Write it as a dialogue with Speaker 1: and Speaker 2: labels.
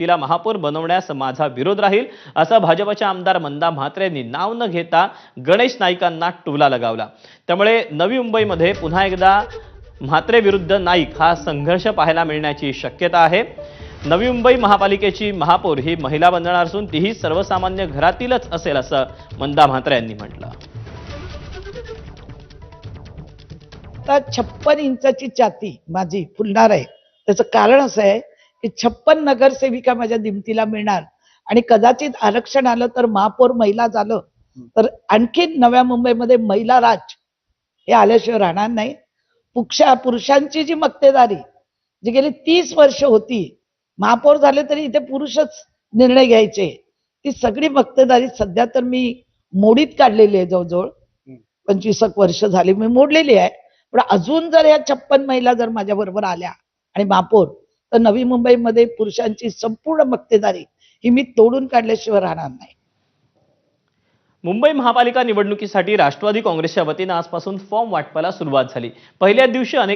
Speaker 1: तिला महापौर बनवण्यास माझा विरोध राहील असं भाजपच्या आमदार मंदा म्हात्रे यांनी नाव न घेता गणेश नाईकांना टुला लगावला. त्यामुळे नवी मुंबईमध्ये पुन्हा एकदा म्हात्रे विरुद्ध नाईक हा संघर्ष पाहायला मिळण्याची शक्यता आहे. नवी मुंबई महापालिकेची महापौर ही महिला बनणार असून तीही सर्वसामान्य घरातीलच असेल असं मंदा म्हात्रे यांनी म्हटलं.
Speaker 2: छप्पन इंचाची छाती माझी फुलणार आहे. त्याचं कारण असं आहे की छप्पन नगरसेविका माझ्या दिमतीला मिळणार. आणि कदाचित आरक्षण आलं तर महापौर महिला झालं. तर आणखीन नव्या मुंबईमध्ये महिला राज हे आल्याशिवाय राहणार नाही. पुक्षा पुरुषांची जी मक्तेदारी जी गेली तीस वर्ष होती महापौर झाले तरी इथे पुरुषच निर्णय घ्यायचे. ती सगळी मक्तेदारी सध्या तर मी मोडीत काढलेली आहे जवळजवळ. पंचवीस वर्ष झाली मी मोडलेली आहे. पण अजून जर या छप्पन महिला जर माझ्या बरोबर आल्या आणि महापौर तर नवी मुंबईमध्ये पुरुषांची संपूर्ण मक्तेदारी ही मी तोडून काढल्याशिवाय राहणार नाही.
Speaker 1: मुंबई महापालिका निवडणुकीसाठी राष्ट्रवादी काँग्रेसच्या वतीनं आजपासून फॉर्म वाटपाला सुरुवात झाली. पहिल्याच दिवशी अनेक